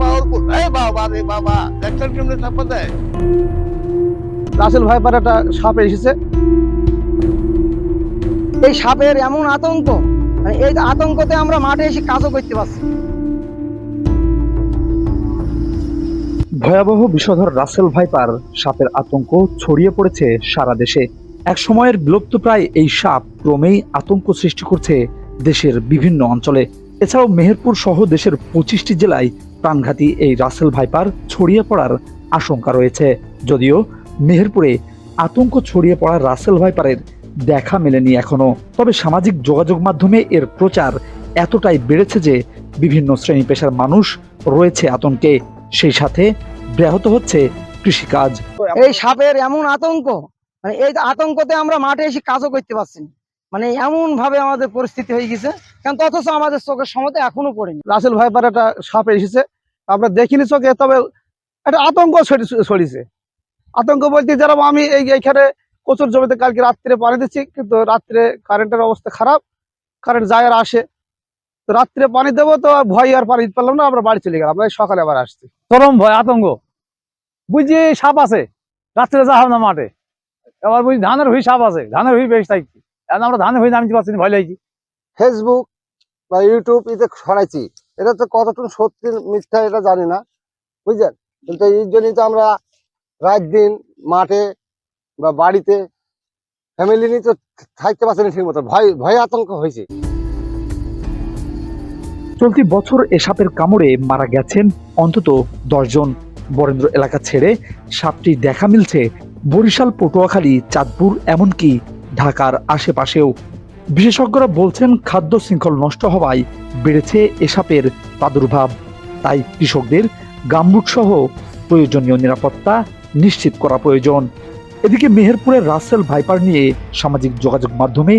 Powerful এই বাবা রে বাবা দেখছেন কেমনে চাপা দেয়? রাসেল একটা সাপ এসেছে। এই সাপের এমন আতঙ্ক মানে এই আতঙ্কতে আমরা মাঠে এসে কাজও করতে পারছি। ভয়াবহ বিষধর রাসেল ভাইপার সাপের আতঙ্ক ছড়িয়ে পড়েছে সারা দেশে। এক সময়ের বিলুপ্তপ্রায় এই সাপ ক্রমেই আতঙ্ক সৃষ্টি করছে দেশের বিভিন্ন অঞ্চলে। এছাড়াও মেহেরপুর সহ দেশের পঁচিশটি জেলায় প্রাণঘাতী এই রাসেল ভাইপার ছড়িয়ে পড়ার আশঙ্কা রয়েছে। যদিও মেহেরপুরে আতঙ্ক ছড়িয়ে পড়া রাসেল ভাইপারের দেখা মেলেনি এখনও। তবে সামাজিক যোগাযোগ মাধ্যমে এর প্রচার এতটাই বেড়েছে যে বিভিন্ন শ্রেণি পেশার মানুষ রয়েছে আতঙ্কে। সেই সাথে ব্যাহত হচ্ছে কৃষিকাজ। এই সাপের এমন আতঙ্ক মানে এই আতঙ্কতে আমরা মাঠে এসে কাজও করতে পারছি না। মানে এমন ভাবে আমাদের পরিস্থিতি হয়ে গেছে। কিন্তু অথচ আমাদের চোখের সমতে এখনও পড়েনি। রাসেল ভাইপার একটা সাপ এসেছে। আমরা দেখিনি চোখে, তবে একটা আতঙ্ক ছড়ি- ছড়িয়েছে। আতঙ্ক বলতে যেরকম আমি এই এইখানে কচুর জমিতে কালকে রাত্রে পানি দিচ্ছি, কিন্তু রাত্রে কারেন্টের অবস্থা খারাপ। কারেন্ট যায় আর আসে। তো রাত্রে পানি দেবো তো ভয় আর পানি দিতে পারলাম না, আমরা বাড়ি চলে গেলাম। সকালে আবার আসছি। চরম ভয়, আতঙ্ক। বুঝছি সাপ আছে। রাত্রে যা না মাঠে। এবার বুঝি ধানের হুই সাপ আছে। ধানের হুই বেশ থাকছি এখন আমরা ধানের হুই নামতে পারছি না ভয় লাগছি। ফেসবুক বা ইউটিউব এতে ছড়াইছি এটা তো কতটুকু সত্যি মিথ্যা এটা জানি না বুঝলেন? কিন্তু এই জন্যই তো আমরা রাত দিন মাঠে বা বাড়িতে ফ্যামিলি নিয়ে তো থাকতে পারছি না ঠিক মতো। ভয় ভয় আতঙ্ক হয়েছে। চলতি বছর এ সাপের কামড়ে মারা গেছেন অন্তত দশজন। বরেন্দ্র এলাকা ছেড়ে সাপটি দেখা মিলছে বরিশাল পটুয়াখালী চাঁদপুর এমনকি ঢাকার আশেপাশেও। বিশেষজ্ঞরা বলছেন খাদ্য শৃঙ্খল নষ্ট হওয়ায় বেড়েছে এ সাপের প্রাদুর্ভাব। তাই কৃষকদের গাম্বুট সহ প্রয়োজনীয় নিরাপত্তা নিশ্চিত করা প্রয়োজন। এদিকে মেহেরপুরের রাসেল ভাইপার নিয়ে সামাজিক যোগাযোগ মাধ্যমে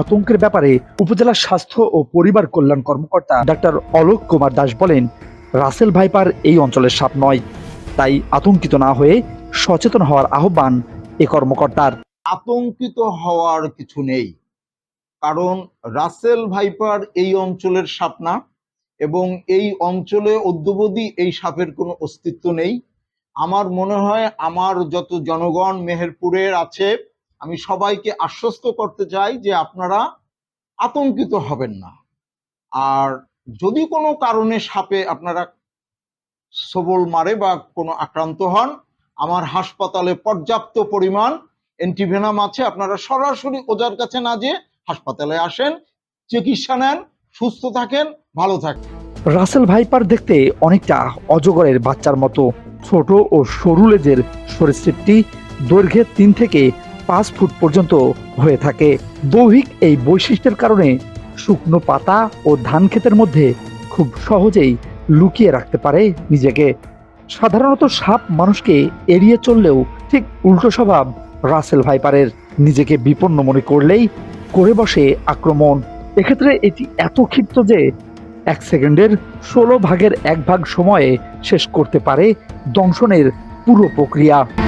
আতঙ্কের ব্যাপারে উপজেলা স্বাস্থ্য ও পরিবার কল্যাণ কর্মকর্তা ডাক্তার অলোক কুমার দাস বলেন, রাসেল ভাইপার এই অঞ্চলের সাপ নয়। তাই আতঙ্কিত না হয়ে সচেতন হওয়ার আহ্বান এ কর্মকর্তার। আতঙ্কিত হওয়ার কিছু নেই। কারণ রাসেল ভাইপার এই অঞ্চলের সাপ না এবং এই অঞ্চলে অদ্যবধি এই সাপের কোনো অস্তিত্ব নেই। আমার মনে হয় আমার যত জনগণ মেহেরপুরের আছে, আমি সবাইকে আশ্বস্ত করতে চাই যে আপনারা আতঙ্কিত হবেন না। আর যদি কোনো কারণে সাপে আপনারা সবল মারে বা কোনো আক্রান্ত হন, আমার হাসপাতালে পর্যাপ্ত পরিমাণ অ্যান্টিভেনাম আছে, আপনারা সরাসরি ওজার কাছে না যেয়ে হাসপাতালে আসেন, চিকিৎসা নেন, সুস্থ থাকেন, ভালো থাকেন। রাসেল ভাইপার দেখতে অনেকটা অজগরের বাচ্চার মতো, ছোট ও সরু লেজের সরীসৃপটি দৈর্ঘ্যে তিন থেকে পাঁচ ফুট পর্যন্ত হয়ে থাকে। দৈহিক এই বৈশিষ্ট্যের কারণে শুকনো পাতা ও ধান ক্ষেতের মধ্যে খুব সহজেই লুকিয়ে রাখতে পারে নিজেকে। সাধারণত সাপ মানুষকে এড়িয়ে চললেও ঠিক উল্টো স্বভাব রাসেল ভাইপারের নিজেকে বিপন্ন মনে করলেই করে বসে আক্রমণ। এক্ষেত্রে এটি এত ক্ষিপ্ত যে এক সেকেন্ডের ষোলো ভাগের এক ভাগ সময়ে শেষ করতে পারে দংশনের পুরো প্রক্রিয়া।